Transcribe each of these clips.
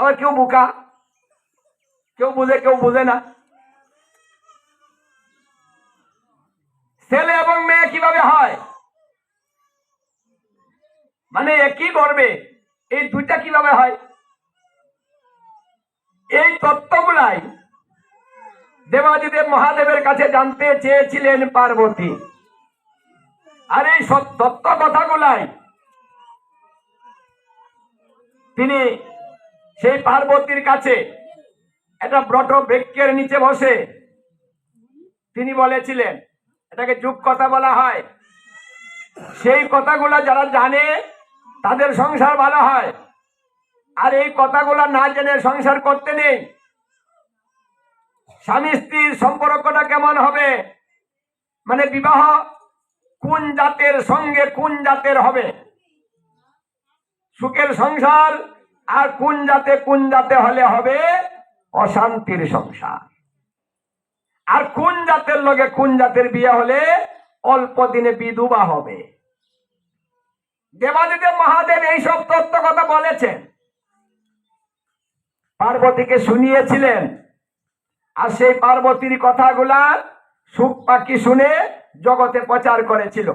আবার কেউ বোকা? কেউ বুঝে কেউ বুঝে না। ছেলে এবং মেয়ে কীভাবে হয়? মানে একই গর্বে এই দুইটা কীভাবে হয়? এই তত্ত্বগুলাই দেবাদিদেব মহাদেবের কাছে জানতে চেয়েছিলেন পার্বতী। আর এই সব তত্ত্ব কথাগুলাই তিনি সেই পার্বতীর কাছে একটা ব্রট বৃক্ষের নিচে বসে তিনি বলেছিলেন, এটাকে যুগ কথা বলা হয়। সেই কথাগুলো যারা জানে, তাদের সংসার ভালো হয়। আর এই কথাগুলো না জেনে সংসার করতে নেই। স্বামী স্ত্রীর সম্পর্কটা কেমন হবে? মানে বিবাহ কোন জাতের সঙ্গে কোন জাতের হবে? সুখের সংসার আর কোন জাতে কোন জাতে হলে হবে অশান্তির সংসার? আর কোন জাতের লগে কোন জাতের বিয়ে হলে অল্প দিনে বিধবা হবে? দেবাদিদেব মহাদেব এইসব তত্ত্ব কথা বলেছেন। পার্বতীকে শুনিয়েছিলেন। আর সেই পার্বতীর কথাগুলা সুখ পাখি শুনে জগতে প্রচার করেছিল।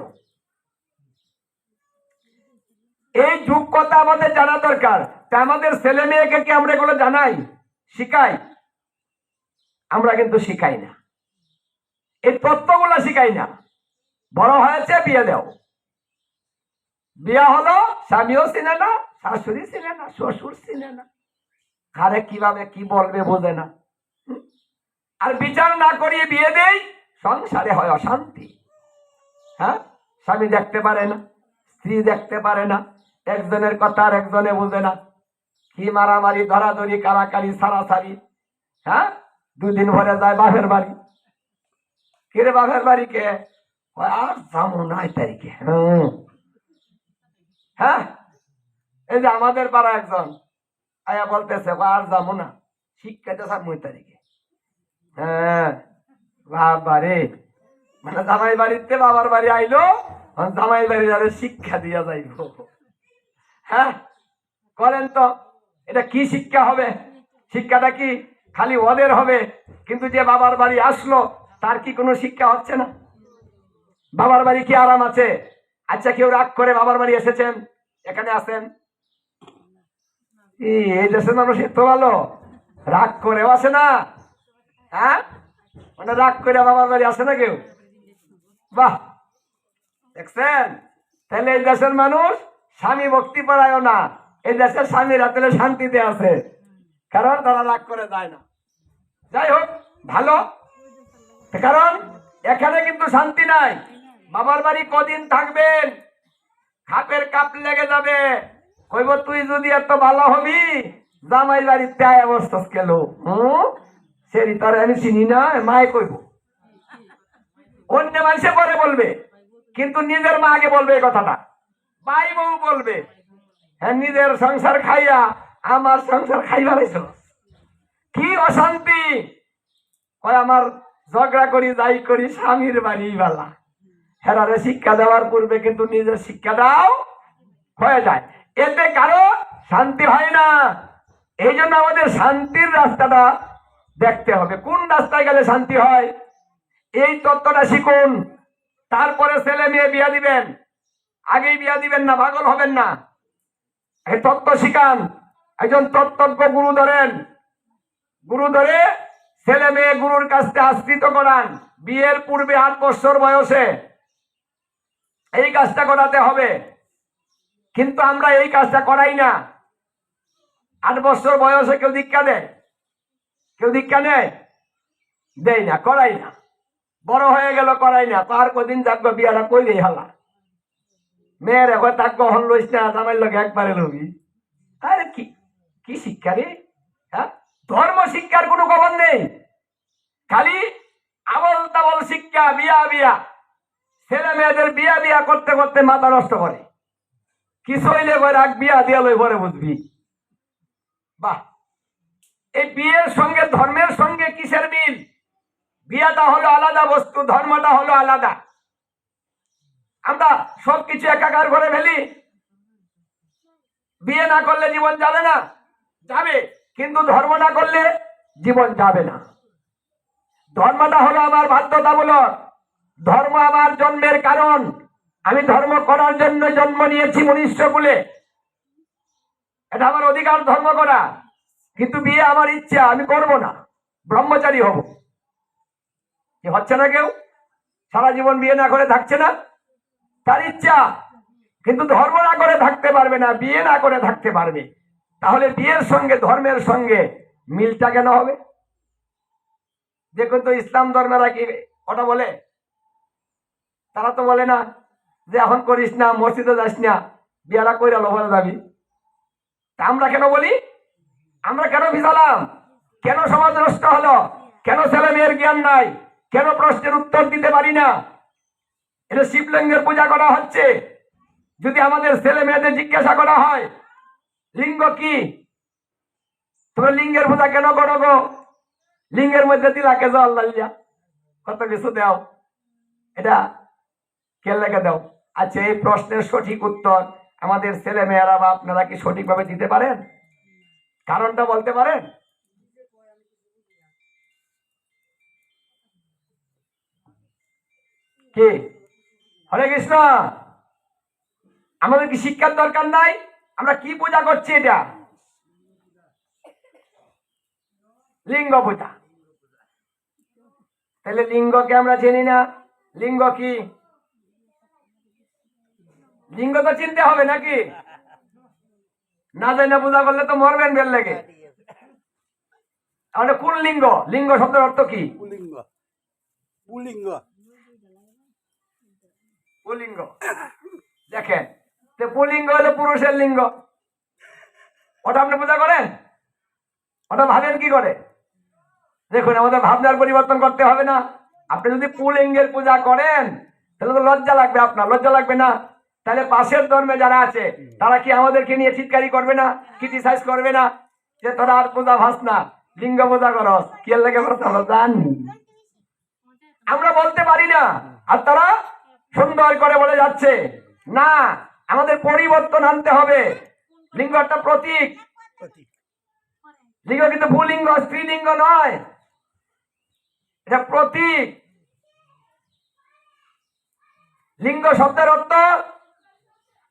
এই যুগ কথা আমাদের জানা দরকার। আমাদের ছেলে মেয়েকে কি আমরা এগুলো জানাই? শিখাই? আমরা কিন্তু শিখাই না। এই তত্ত্বগুলো শিখাই না। বড় হয়েছে, বিয়ে দাও। বিয়া হলো, স্বামীও চিনে না, শাশুড়ি চিনে না, শ্বশুর চিনে না। কারে কীভাবে কি বলবে বোঝে না? আর বিচার না করিয়ে বিয়ে দেই, সংসারে হয় অশান্তি। হ্যাঁ? স্বামী দেখতে পারে না, স্ত্রী দেখতে পারে না, একজনের কথা আর একজনে বোঝে না। কি মারামারি, ধরাধরি, কারাকারি, সারাসারি হ্যাঁ? দুদিন ভরে যায় বাপের বাড়ি। কিরে বাপের বাড়ি কে? আর যাব না এই তারিখে। হ্যাঁ? এই যে আমাদের পাড়া একজন আয়া বলতেছে আর যাব না। শিক্ষাতে সামুই তারিখে। হ্যাঁ। বাবা রে মানে জামাই বাড়িতে বাবার বাড়ি আইলো জামাই বাড়ি যাবে শিক্ষা দিয়া যাইব। হ্যাঁ? করেন তো। এটা কি শিক্ষা হবে? শিক্ষাটা কি খালি ওদের হবে? কিন্তু যে বাবার বাড়ি আসলো, তার কি কোনো শিক্ষা হচ্ছে না? বাবার বাড়ি কি আরাম আছে? আচ্ছা কেউ রাগ করে বাবার বাড়ি এসেছেন? এখানে আসেন। এই দেশের মানুষ এত ভালো। রাগ করেও আসে না। হ্যাঁ? মানে রাগ করে বাবার বাড়ি আসে না কেউ? বাহ! দেখছেন? তাহলে এই দেশের মানুষ স্বামী ভক্তি পারায়ও না। এই দেশের স্বামীরা তাহলে শান্তিতে আছে। কারণ তারা রাগ করে যায় না। যাই হোক, ভালো। কারণ এখানে কিন্তু শান্তি নাই। বাবার বাড়ি কদিন থাকবেন? খাপের কাপ লেগে যাবে। কইব, তুই যদি এত ভালো হবি জামাই বাড়ি আয় অবস্থা কেল হুম? সেরি তার আমি চিনি না, মায়ে কইব। অন্য মানুষে পরে বলবে, কিন্তু নিজের মা আগে বলবে এই কথাটা। ভাই বউ বলবে। নিজের সংসার খাইয়া আমার সংসার খাইবা হয়েছিল কি অশান্তি। ওই আমার ঝগড়া করি, যাই করি, স্বামীর বাড়ি বালা। হেরারে শিক্ষা দেওয়ার পূর্বে কিন্তু নিজের শিক্ষা দাও হয়ে যায়। এতে কারও শান্তি হয় না। এই জন্য আমাদের শান্তির রাস্তাটা দেখতে হবে। কোন রাস্তায় গেলে শান্তি হয়? এই তত্ত্বটা শিখুন। তারপরে ছেলে মেয়ে বিয়া দিবেন। আগেই বিয়া দিবেন না, পাগল হবেন না। তত্ত্ব শিখান। একজন তত্ত্বজ্ঞ গুরু ধরেন। গুরু ধরে ছেলে মেয়ে গুরুর কাছ আশ্রিত করান। বিয়ের পূর্বে আট বছর বয়সে এই কাজটা করাতে হবে। কিন্তু আমরা এই কাজটা করাই না। আট বছর বয়সে কেউ দীক্ষা দেয়। কেউ দীক্ষা নেয়? দেয় না, করাই না। বড় হয়ে গেল, করাই না। তার কদিন থাকব বিয়াটা কইলেই হালা। মেয়ের এখন থাকব হন লইস না জামাই লোক একবারে লবি। আরে কি কি শিক্ষা রে? হ্যাঁ? ধর্ম শিক্ষার কোনো খবর নেই। খালি আবল তাবল শিক্ষা, বিয়া বিয়া। ছেলে মেয়েদের বিয়া বিয়া করতে করতে মাথা নষ্ট করে। কিছু হইলে রাখ, বিয়া দিয়া লই, পরে বুঝবি। বাহ! এই বিয়ের সঙ্গে, ধর্মের সঙ্গে কিসের মিল? বিয়াটা হলো আলাদা বস্তু, ধর্মটা হলো আলাদা। আমরা সবকিছু একাকার করে ফেলি। বিয়ে না করলে জীবন যাবে না। যাবে, কিন্তু ধর্ম না করলে জীবন যাবে না। ধর্মটা হলো আমার বাধ্যতামূলক। ধর্ম আমার জন্মের কারণ। আমি ধর্ম করার জন্য জন্ম নিয়েছি মনুষ্য কুলে। এটা আমার অধিকার ধর্ম করা। কিন্তু বিয়ে আমার ইচ্ছা, আমি করব না। ব্রহ্মচারী হব। হচ্ছে না কেউ? সারা জীবন বিয়ে না করে থাকছে না? তার ইচ্ছা। কিন্তু ধর্ম না করে থাকতে পারবে না, বিয়ে না করে থাকতে পারবে। তাহলে বিয়ের সঙ্গে, ধর্মের সঙ্গে মিলটা কেন হবে? দেখুন তো, ইসলাম ধর্মেরা কি ওটা বলে? তারা তো বলে না যে, এখন করিস না, মসজিদে যাস না বিয়ারা কইরা লোভার যাবি। তা আমরা কেন বলি? আমরা কেন ভিজালাম? কেন সমাজ নষ্ট হলো? কেন ছেলে মেয়ের জ্ঞান নাই? কেন প্রশ্নের উত্তর দিতে পারি না? এটা শিবলিঙ্গের পূজা করা হচ্ছে। যদি আমাদের ছেলে মেয়েদের জিজ্ঞাসা করা হয়, লিঙ্গ কি? তোমরা লিঙ্গের পূজা কেন করো গো? লিঙ্গের মধ্যে তিলাকে জল লালিয়া কত কিছু দাও। এটা লেগে দাও। আচ্ছা এই প্রশ্নের সঠিক উত্তর আমাদের ছেলে মেয়েরা বা আপনারা কি সঠিকভাবে দিতে পারেন? কারণটা বলতে পারেন? কি? হরে কৃষ্ণ। আমাদের কি শিক্ষার দরকার নাই? আমরা কি পূজা করছি এটা? লিঙ্গ পূজা। তাহলে লিঙ্গকে আমরা চিনি না। লিঙ্গ কি? লিঙ্গ তো চিনতে হবে নাকি? না জানি না পূজা করলে তো মরবেন বেল লেগে। তাহলে কোন লিঙ্গ? লিঙ্গ শব্দের অর্থ কি? পুলিঙ্গ। পুলিঙ্গ। পুলিঙ্গ। দেখেন যে পুলিঙ্গ হলো পুরুষের লিঙ্গ। ওটা আপনি পূজা করেন? ওটা ভাবেন কি করে? দেখুন, আমাদের ভাবনার পরিবর্তন করতে হবে না। আপনি যদি পুলিঙ্গের পূজা করেন, তাহলে তো লজ্জা লাগবে আপনার। লজ্জা লাগবে না। তাহলে পাশের ধর্মে যারা আছে, তারা কি আমাদেরকে নিয়ে চিৎকারি করবে না? ক্রিটিসাইজ করবে না? যে তোরা আর পূজা ভাস না। লিঙ্গ পূজা করস। কি লেগে আমরা বলতে পারি না। আর তারা সুন্দর করে বলে যাচ্ছে না আমাদের পরিবর্তন আনতে হবে। লিঙ্গ একটা প্রতীক। লিঙ্গ কিন্তু ভূলিঙ্গ স্ত্রীলিঙ্গ নয়। এটা প্রতীক। লিঙ্গ শব্দের অর্থ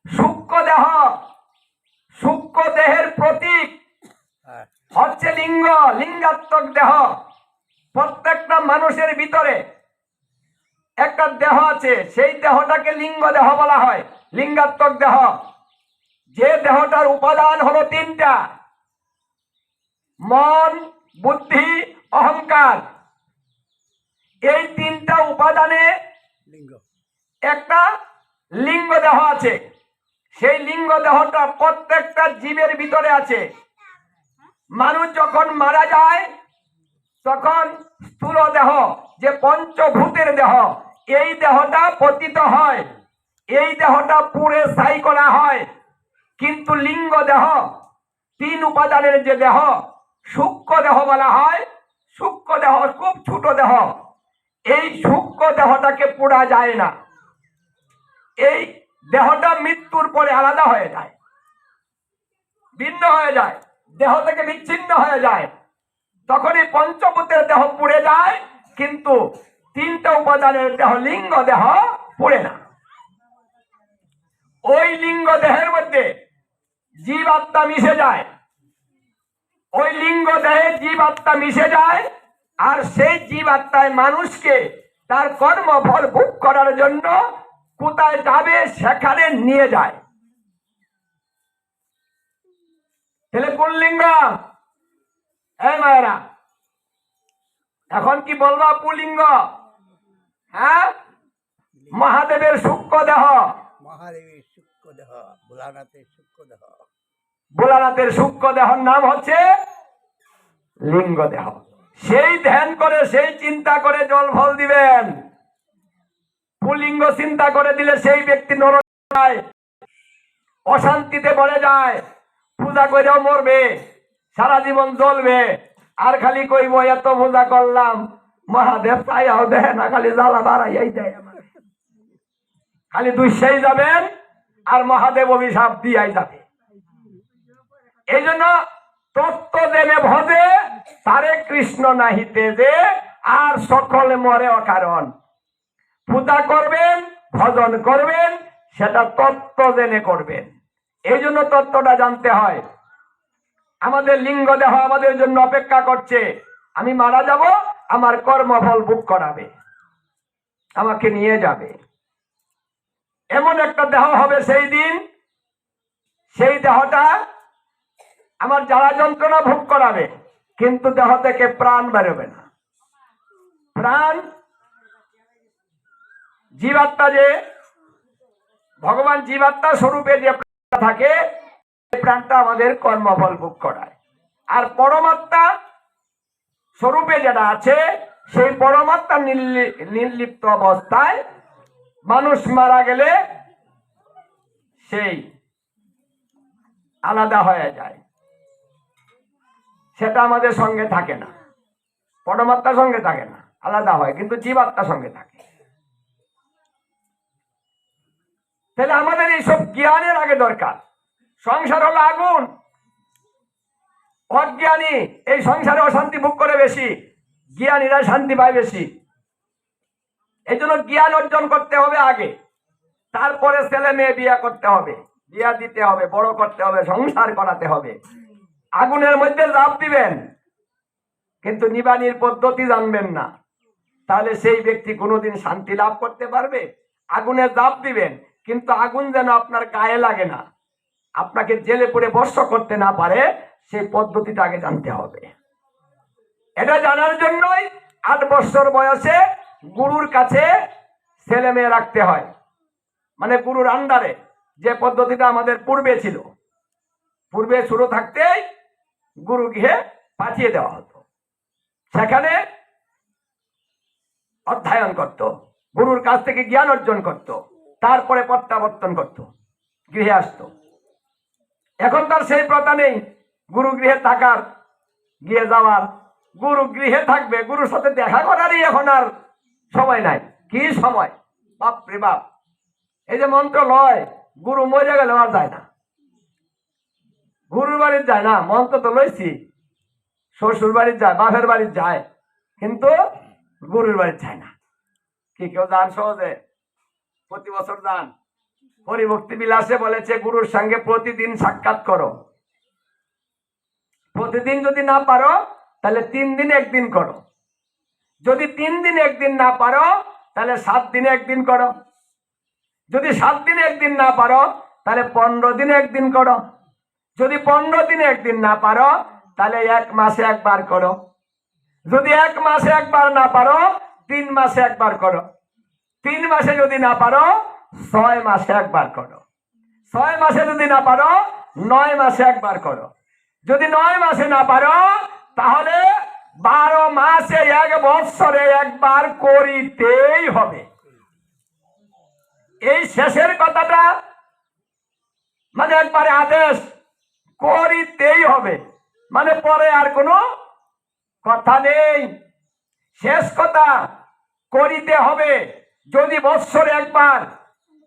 সূক্ষ্ম দেহ। সূক্ষ্ম দেহের প্রতীক হ্যাঁ। হচ্ছে লিঙ্গ লিঙ্গাত্মক দেহ। প্রত্যেকটা মানুষের ভিতরে একটা দেহ আছে সেই দেহটাকে লিঙ্গ দেহ বলা হয় লিঙ্গাত্মক দেহ। যে দেহটার উপাদান হলো তিনটা মন বুদ্ধি অহংকার। এই তিনটা উপাদানে লিঙ্গ। একটা লিঙ্গ দেহ আছে সেই লিঙ্গ দেহটা প্রত্যেকটা জীবের ভিতরে আছে। মানুষ যখন মারা যায় তখন স্থূল দেহ যে পঞ্চভূতের দেহ এই দেহটা পতিত হয়। এই দেহটা পুড়ে ছাই করা হয়। কিন্তু লিঙ্গ দেহ, তিন উপাদানের যে দেহ, সূক্ষ্ম দেহ বলা হয়। সূক্ষ্ম দেহ খুব ছোট দেহ। এই সূক্ষ্ম দেহটাকে পোড়া যায় না। এই দেহটা মৃত্যুর পরে আলাদা হয়ে যায়। ভিন্ন হয়ে যায়। দেহ থেকে বিচ্ছিন্ন হয়ে যায়। তখনই পঞ্চভূতের দেহ পুড়ে যায়, কিন্তু তিনটা উপাদানের দেহ লিঙ্গ দেহ পুড়ে না। ওই লিঙ্গ দেহের মধ্যে জীব আত্মা মিশে যায়। ওই লিঙ্গ দেহে জীব আত্মা মিশে যায় আর সেই জীব আত্মায় মানুষকে তার কর্মফল ভোগ করার জন্য কোথায় যাবে সেখানে নিয়ে যায়। তাহলে কোন লিঙ্গ? এই মায়েরা, এখন কি বলবা পুলিঙ্গ? হ্যাঁ? মহাদেবের সূক্ষ্ম দেহ মহাদেবের সূক্ষ্ম দেহ ভোলানাথের সূক্ষ্ম দেহ ভোলানাথের সূক্ষ্ম দেহর নাম হচ্ছে লিঙ্গ দেহ সেই ধ্যান করে সেই চিন্তা করে জল ফল দিবেন। পুলিঙ্গ চিন্তা করে দিলে সেই ব্যক্তি যায় অশান্তিতে পড়ে যায় পূজা করেও মরবে সারা জীবন জ্বলবে। আর খালি কইব এত পূজা করলাম মহাদেব চাইয়াও দেয় না, খালি জ্বালা বাড়াইয়াই দেয় আমার খালি দুঃসাই যাবেন, আর মহাদেব অভিশাপ দিয়াই যাবে। এই জন্য তত্ত্ব দেবে তারে কৃষ্ণ নাহিতে যে আর সকলে মরে অকারণ। পূজা করবেন, ভজন করবেন, সেটা তত্ত্ব জেনে করবেন। এই জন্য তত্ত্বটা জানতে হয়। আমাদের লিঙ্গ দেহ আমাদের জন্য অপেক্ষা করছে। আমি মারা যাব আমার কর্মফল বুক করাবে, আমাকে নিয়ে যাবে। এমন একটা দেহ হবে সেই দিন, সেই দেহটা আমার জ্বালা যন্ত্রণা ভোগ করাবে, কিন্তু দেহ থেকে প্রাণ বেরোবে না। প্রাণ জীবাত্মা যে, ভগবান জীবাত্মা স্বরূপে যে প্রাণ থাকে, সেই প্রাণটা আমাদের কর্মফল ভোগ করায়। আর পরমাত্মা স্বরূপে যেটা আছে, সেই পরমাত্মা নির্লি- নির্লিপ্ত অবস্থায় মানুষ মারা গেলে সেই আলাদা হয়ে যায়। সেটা আমাদের সঙ্গে থাকে না। পরমাত্মার সঙ্গে থাকে না, আলাদা হয়, কিন্তু জীবাত্মার সঙ্গে থাকে। তাহলে আমাদের এইসব জ্ঞানের আগে দরকার। সংসার হলো আগুন। অজ্ঞানী এই সংসারে অশান্তি ভোগ করে বেশি। জ্ঞানীরা শান্তি পায় বেশি। এই জন্য জ্ঞান অর্জন করতে হবে আগে। তারপরে ছেলে মেয়ে বিয়ে করতে হবে। বিয়া দিতে হবে, বড় করতে হবে, সংসার করাতে হবে। আগুনের মধ্যে লাভ দিবেন, কিন্তু নিবানির পদ্ধতি জানবেন না। তাহলে সেই ব্যক্তি কোনোদিন শান্তি লাভ করতে পারবে? আগুনে জাপ দিবেন, কিন্তু আগুন যেন আপনার গায়ে লাগে না। আপনাকে জেলে পড়ে বর্ষ করতে না পারে সেই পদ্ধতিটা আগে জানতে হবে। এটা জানার জন্যই আট বছর বয়সে গুরুর কাছে ছেলে মেয়ে রাখতে হয়। মানে গুরুর আন্ডারে যে পদ্ধতিটা আমাদের পূর্বে ছিল। পূর্বে শুরু থাকতেই গুরু গৃহে পাঠিয়ে দেওয়া হতো। সেখানে অধ্যয়ন করত, গুরুর কাছ থেকে জ্ঞান অর্জন করত, তারপরে প্রত্যাবর্তন করত, গৃহে আসতো। এখন তার সেই প্রথা নেই। গুরু গৃহে থাকার, গিয়ে যাওয়ার। গুরু গৃহে থাকবে, গুরুর সাথে দেখা করারই এখন আর সময় নাই। কি সময়? বাপ রে বাপ। এই যে মন্ত্র লয়, গুরু মরে গেলে আর যায় না। গুরুর বাড়ির যায় না, মন্ত্র তো লইছি। শ্বশুর বাড়ির যায়, বাপের বাড়ির যায়, কিন্তু গুরুর বাড়ির যায় না। কি কেউ যান সহজে? প্রতি বছর যান। হরিভক্তি বিলাসে বলেছে, গুরুর সঙ্গে প্রতিদিন সাক্ষাৎ করো। প্রতিদিন যদি না পারো, তাহলে তিন দিন একদিন করো। যদি তিন দিন একদিন না পারো, তাহলে সাত দিনে একদিন করো। যদি সাত দিনে একদিন না পারো, তাহলে পনেরো দিনে একদিন করো। যদি পনেরো দিনে একদিন না পারো, তাহলে এক মাসে একবার করো। যদি এক মাসে একবার না পারো, তিন মাসে একবার করো। তিন মাসে যদি না পারো, ছয় মাসে একবার করো। ছয় মাসে যদি না পারো, নয় মাসে একবার করো। যদি নয় মাসে না পারো, তাহলে বারো মাসে এক বৎসরে একবার করিতেই হবে। এই শেষের কথাটা মানে একবারে আদেশ, করিতেই হবে। মানে পরে আর কোনো কথা নেই। শেষ কথা, করিতে হবে। যদি বৎসরে একবার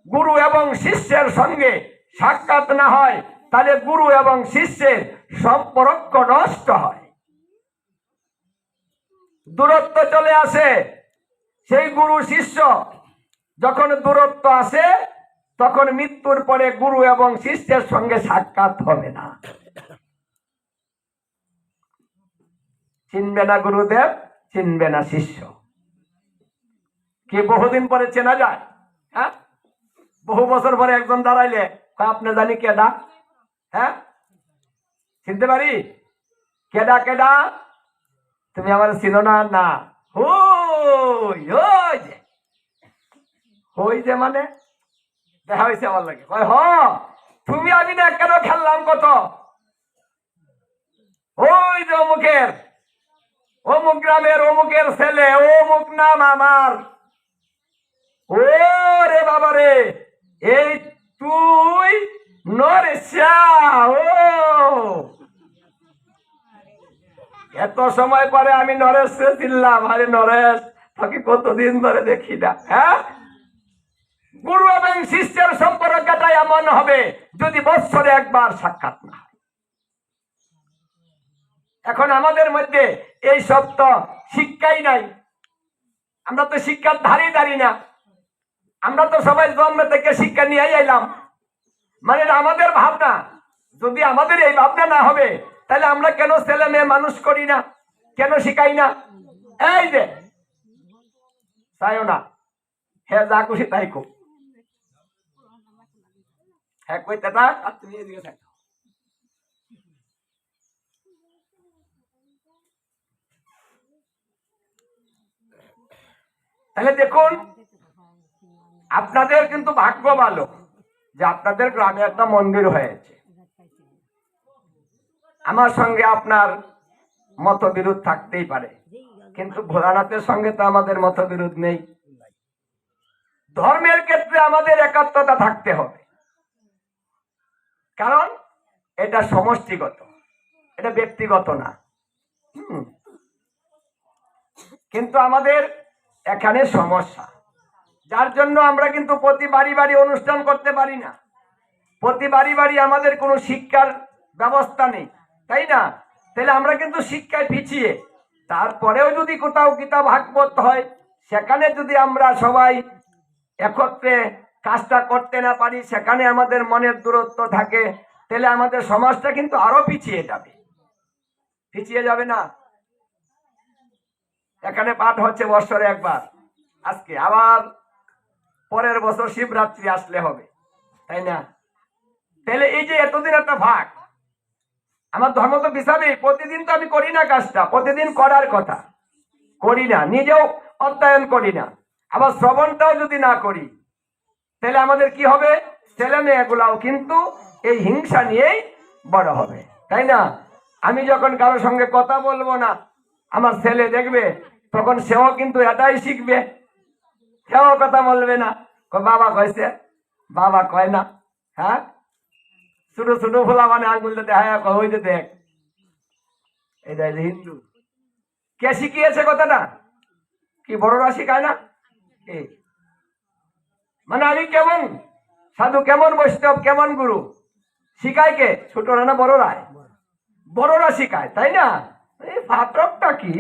গুরু এবং শিষ্যের সঙ্গে সাক্ষাৎ না হয়, তাহলে গুরু এবং শিষ্যের সম্পর্ক নষ্ট হয়। দূরত্ব চলে আসে। সেই গুরু শিষ্য যখন দূরত্ব আসে, তখন মৃত্যুর পরে গুরু এবং শিষ্যের সঙ্গে সাক্ষাৎ হবে না। চিনবে না গুরুদেব, চিনবে না শিষ্য। কি বহুদিন পরে চেনা যায় হ্যাঁ? বহু বছর পরে একজন দাঁড়াইলে আপনি জানি কেডা হ্যাঁ? চিনতে পারি? কেডা কেডা? তুমি আমার চিনো না। না ওই যে। মানে? দেখা হয়েছে আমার লাগে। হ, তুমি আমি না কেন খেললাম কত? ওই যে অমুকের। অমুক গ্রামের অমুকের ছেলে, অমুক নাম আমার। ও রে বাবা রে এই তুই নরেশা ও এত সময় পরে আমি নরেশ চিনলাম। আরে নরেশ, তোকে কতদিন ধরে দেখি না হ্যাঁ? গুরু এবং শিষ্যের সম্পর্কটা এমন হবে, যদি বৎসরে একবার সাক্ষাৎ না এখন আমাদের মধ্যে এই সব তো শিক্ষাই নাই। আমরা তো শিক্ষার ধারে দাঁড়ি না। আমরা তো সবাই জন্ম থেকে শিক্ষা নিয়ে এলাম মানে আমাদের ভাবনা। যদি আমাদের এই ভাবনা না হবে তাহলে আমরা কেন ছেলে মেয়ে মানুষ করি না? কেন শিখাই না? এই যে তাইও না। হ্যাঁ যা খুশি তাই কো। হ্যাঁ কইতে থাক আর তুমি এদিকে থাক। তাহলে দেখুন আপনাদের কিন্তু ভাগ্য ভালো যে আপনাদের গ্রামে একটা মন্দির হয়েছে। আমার সঙ্গে আপনার মতবিরোধ থাকতেই পারে। কিন্তু ভোলানাথের সঙ্গে তো আমাদের মতবিরোধ নেই। ধর্মের ক্ষেত্রে আমাদের একাত্মতা থাকতে হবে। কারণ এটা সমষ্টিগত, এটা ব্যক্তিগত না। কিন্তু আমাদের এখানে সমস্যা, যার জন্য আমরা কিন্তু প্রতি বাড়ি বাড়ি অনুষ্ঠান করতে পারি না। প্রতি বাড়ি বাড়ি আমাদের কোনো শিক্ষার ব্যবস্থা নেই। তাই না? তাহলে আমরা কিন্তু শিক্ষায় পিছিয়ে। তারপরেও যদি কোথাও গীতা ভাগবত হয়, সেখানে যদি আমরা সবাই একত্রে কাজটা করতে না পারি, সেখানে আমাদের মনের দূরত্ব থাকে, তাহলে আমাদের সমাজটা কিন্তু আরও পিছিয়ে যাবে। পিছিয়ে যাবে না? এখানে পাঠ হচ্ছে বছরে একবার। আজকে আবার পরের বছর শিবরাত্রি আসলে হবে, তাই না? তাহলে এই যে এতদিন একটা ভাগ আমার ধর্ম তো বিশাবে প্রতিদিন তো আমি করি না কাজটা, প্রতিদিন করার কথা। করি না, নিজেও অধ্যয়ন করি না। আবার শ্রবণটাও যদি না করি, তাহলে আমাদের কি হবে? ছেলে মেয়েগুলাও কিন্তু এই হিংসা নিয়েই বড় হবে, তাই না? আমি যখন কারোর সঙ্গে কথা বলব না, আমার ছেলে দেখবে, তখন সেও কিন্তু এটাই শিখবে। সেও কথা বলবে না। বাবা কয়েছে বাবা কয় না হ্যাঁ? ছোট ছোট ফোলা মানে আঙ্গুল দেখায় কয় ওই যে দেখ। এটা হিন্দু। কে শিখিয়েছে কথাটা? কি বড়রা শিখায় না? মানে আমি কেমন? সাধু কেমন বৈষ্ণব, কেমন গুরু? শিখায় কে? ছোটরা না বড়রা? বড়রা শিখায়, তাই না? এই ফাটকটা কি?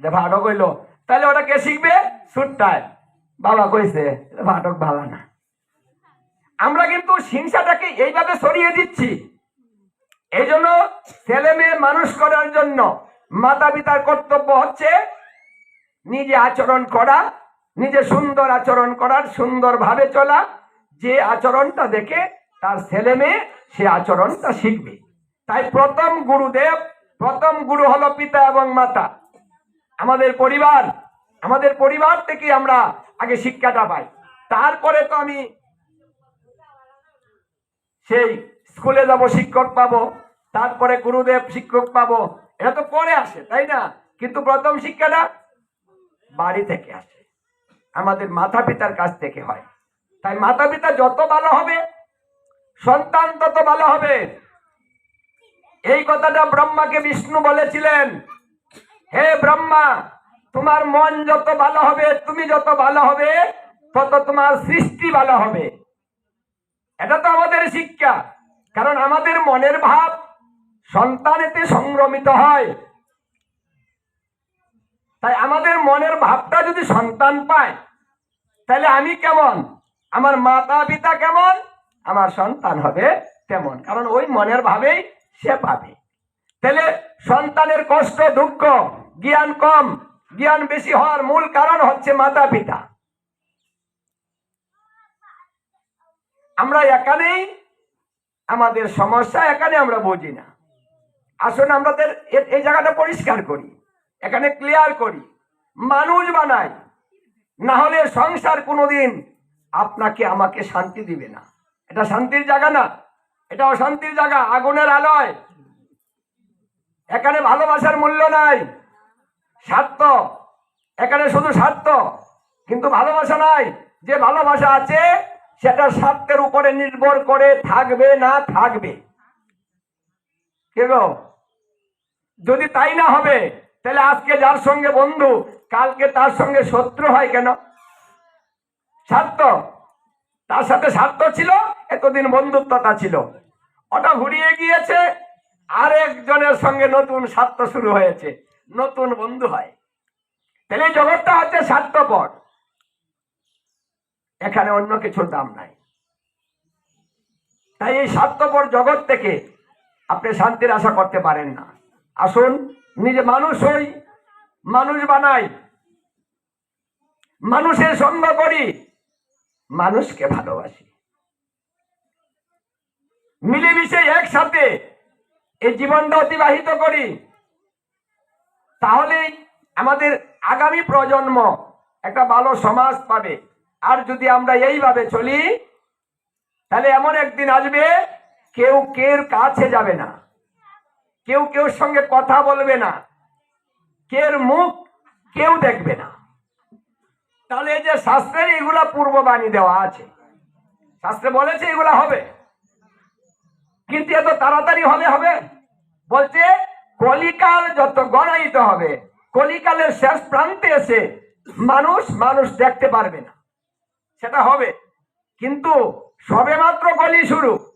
ফাটক হইল। তাহলে ওটা কে শিখবে? সুটটায় বাবা কইছে ফাটক ভালো না। আমরা কিন্তু হিংসাটাকে এইভাবে সরিয়ে দিচ্ছি। এই জন্য ছেলে মেয়ে মানুষ করার জন্য মাতা পিতার কর্তব্য হচ্ছে নিজে আচরণ করা, নিজে সুন্দর আচরণ করার, সুন্দরভাবে চলা। যে আচরণটা দেখে তার ছেলে মেয়ে সে আচরণটা শিখবে। তাই প্রথম গুরুদেব, প্রথম গুরু হলো পিতা এবং মাতা। আমাদের পরিবার আমাদের পরিবার থেকে আমরা আগে শিক্ষাটা পাই। তারপরে তো আমি সেই স্কুলে যাব, শিক্ষক পাবো, তারপরে গুরুদেব, শিক্ষক পাবো। এটা তো পরে আসে, তাই না? কিন্তু প্রথম শিক্ষাটা বাড়ি থেকে আসে। আমাদের মাতা পিতার কাছ থেকে হয়। তাই মাতা পিতা যত ভালো হবে, সন্তান তত ভালো হবে। এই কথাটা ব্রহ্মাকে বিষ্ণু বলেছিলেন, হে ব্রহ্মা, তোমার মন যত ভালো হবে, তুমি যত ভালো হবে, তত তোমার সৃষ্টি ভালো হবে। এটা তো আমাদের শিক্ষা। কারণ আমাদের মনের ভাব সন্তানেতে সংক্রমিত হয়। তাই আমাদের মনের ভাবটা যদি সন্তান পায়, তাহলে আমি কেমন? আমার মাতা পিতা কেমন? আমার সন্তান হবে তেমন কারণ ওই মনের ভাবেই সে পাবে। তাহলে সন্তানের কষ্ট, দুঃখ, জ্ঞান কম। জ্ঞান বেশি হওয়ার মূল কারণ হচ্ছে মাতা পিতা আমরা এখানেই আমাদের সমস্যা এখানে আমরা বুঝি না। আসুন আমাদের এই জায়গাটা পরিষ্কার করি, এখানে ক্লিয়ার করি। মানুষ বানাই, না হলে সংসার কোনোদিন আপনাকে আমাকে শান্তি দিবে না। এটা শান্তির জায়গা না এটা অশান্তির জায়গা, আগুনের আলোয়। এখানে ভালোবাসার মূল্য নাই, স্বার্থ। এখানে শুধু স্বার্থ, কিন্তু ভালোবাসা নাই। যে ভালোবাসা আছে সেটা স্বার্থের উপরে নির্ভর করে থাকবে না থাকবে। কে গো? যদি তাই না হবে, তাহলে আজকে যার সঙ্গে বন্ধু, কালকে তার সঙ্গে শত্রু হয় কেন? স্বার্থ। তার সাথে স্বার্থ ছিল, এতদিন বন্ধুত্বতা ছিল। ওটা ঘুরিয়ে গিয়েছে আর একজনের সঙ্গে নতুন স্বার্থ শুরু হয়েছে, নতুন বন্ধু হয়। তাহলে জগৎটা হচ্ছে স্বার্থপর। এখানে অন্য কিছুর দাম নাই। তাই এই স্বার্থপর জগৎ থেকে আপনি শান্তির আশা করতে পারেন না। আসুন, নিজে মানুষ হই, মানুষ বানাই। মানুষের সঙ্গ করি, মানুষকে ভালোবাসি। মিলেমিশে একসাথে এই জীবনটা অতিবাহিত করি। তাহলেই আমাদের আগামী প্রজন্ম একটা ভালো সমাজ পাবে। আর যদি আমরা এইভাবে চলি, তাহলে এমন একদিন আসবে, কেউ কেউ কাছে যাবে না। কেউ কেউ সঙ্গে কথা বলবে না। কের মুখ কেউ দেখবে না। তাহলে এই যে শাস্ত্রের এগুলা পূর্ববাণী দেওয়া আছে। শাস্ত্রে বলেছে এগুলা হবে। কিন্তু এত তাড়াতাড়ি হলে হবে? বলছে, কলিকাল যত গণায়িত হবে, কলিকালের শেষ প্রান্তে এসে মানুষ মানুষ দেখতে পারবে না। সেটা হবে। কিন্তু সবে মাত্র কলি শুরু।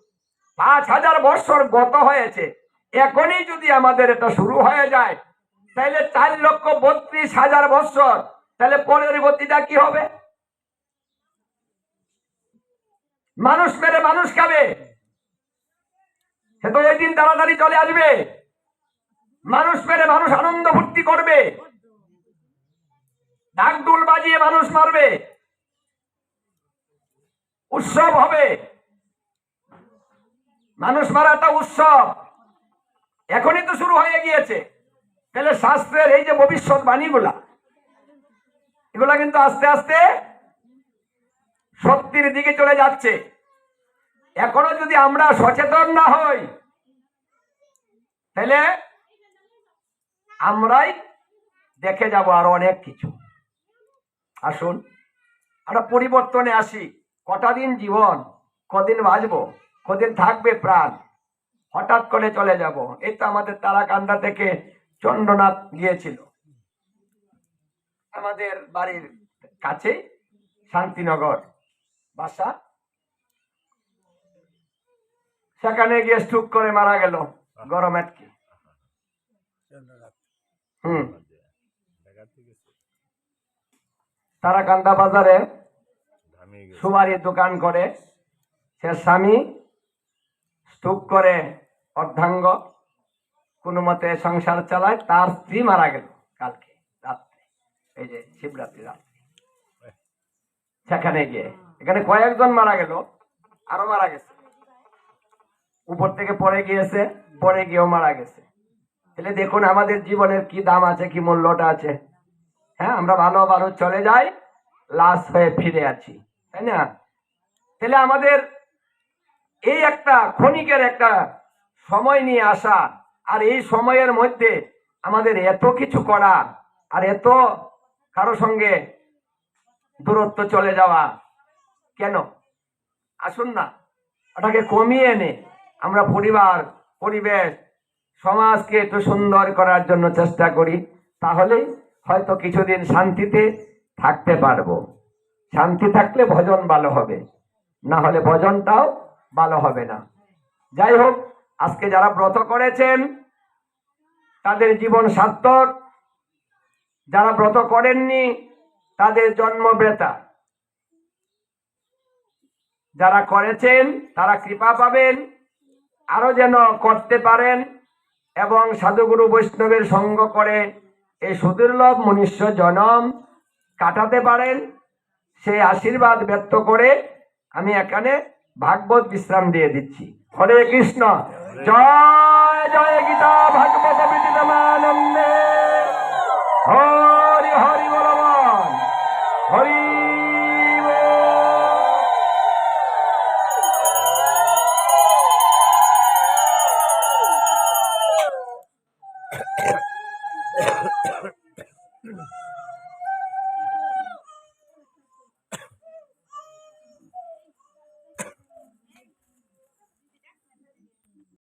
পাঁচ হাজার বৎসর গত হয়েছে। এখনই যদি আমাদের এটা শুরু হয়ে যায়, তাহলে চার লক্ষ বত্রিশ হাজার বৎসর, তাহলে পরবর্তীটা কি হবে? মানুষ মেরে মানুষ খাবে। সে তো ওই দিন তাড়াতাড়ি চলে আসবে। মানুষ মেরে মানুষ আনন্দ ফুর্তি করবে। ডাকডুল বাজিয়ে মানুষ মারবে। উৎসব হবে। মানুষ মারাটা উৎসব। এখনই তো শুরু হয়ে গিয়েছে। তাহলে শাস্ত্রের এই যে ভবিষ্যৎ বাণীগুলা, এগুলা কিন্তু আস্তে আস্তে সত্যির দিকে চলে যাচ্ছে। এখনও যদি আমরা সচেতন না হই, তাহলে আমরাই দেখে যাব আরও অনেক কিছু। আসুন আমরা পরিবর্তনে আসি। কটা দিন জীবন? কদিন বাঁচবো? কদিন থাকবে প্রাণ? হঠাৎ করে চলে যাব। এই তো আমাদের তারাকান্দা থেকে চন্দ্রনাথ গিয়েছিল। আমাদের বাড়ির কাছে শান্তিনগর বাসা। সেখানে গিয়ে স্ট্রোক করে মারা গেল গরম আটকে হুম। তারাকান্দা বাজারে সুবারির দোকান করে। সে স্বামী স্তূপ করে অর্ধাঙ্গ, কোনো মতে সংসার চালায়। তার স্ত্রী মারা গেল কালকে রাত্রে, এই যে শিবরাত্রি রাত্রি। সেখানে গিয়ে, এখানে কয়েকজন মারা গেল, আরও মারা গেছে। উপর থেকে পড়ে গিয়েছে, পড়ে গিয়েও মারা গেছে। তাহলে দেখুন আমাদের জীবনের কি দাম আছে, কি মূল্যটা আছে। হ্যাঁ আমরা ভালো ভালো চলে যাই, লাশ হয়ে ফিরে আছি। তাই না? তাহলে আমাদের এই একটা ক্ষণিকের একটা সময় নিয়ে আসা আর এই সময়ের মধ্যে আমাদের এত কিছু করা আর এত কারও সঙ্গে দূরত্ব চলে যাওয়া, কেন? আসুন না, ওটাকে কমিয়ে এনে আমরা পরিবার, পরিবেশ, সমাজকে একটু সুন্দর করার জন্য চেষ্টা করি, তাহলেই হয়তো কিছুদিন শান্তিতে থাকতে পারব। শান্তি থাকলে ভজন ভালো হবে, না হলে ভজনটাও ভালো হবে না। যাই হোক, আজকে যারা ব্রত করেছেন, তাদের জীবন সার্থক। যারা ব্রত করেননি, তাদের জন্ম বেতা যারা করেছেন, তারা কৃপা পাবেন আরও যেন করতে পারেন এবং সাধুগুরু বৈষ্ণবের সঙ্গ করে এই সুদুর্লভ মনুষ্য জনম কাটাতে পারেন। সেই আশীর্বাদ ব্যক্ত করে আমি এখানে ভাগবত বিশ্রাম দিয়ে দিচ্ছি। হরে কৃষ্ণ। জয় জয় গীতা, ভাগবত বিদিতমানন্দে হরি হরি বলবান। হরি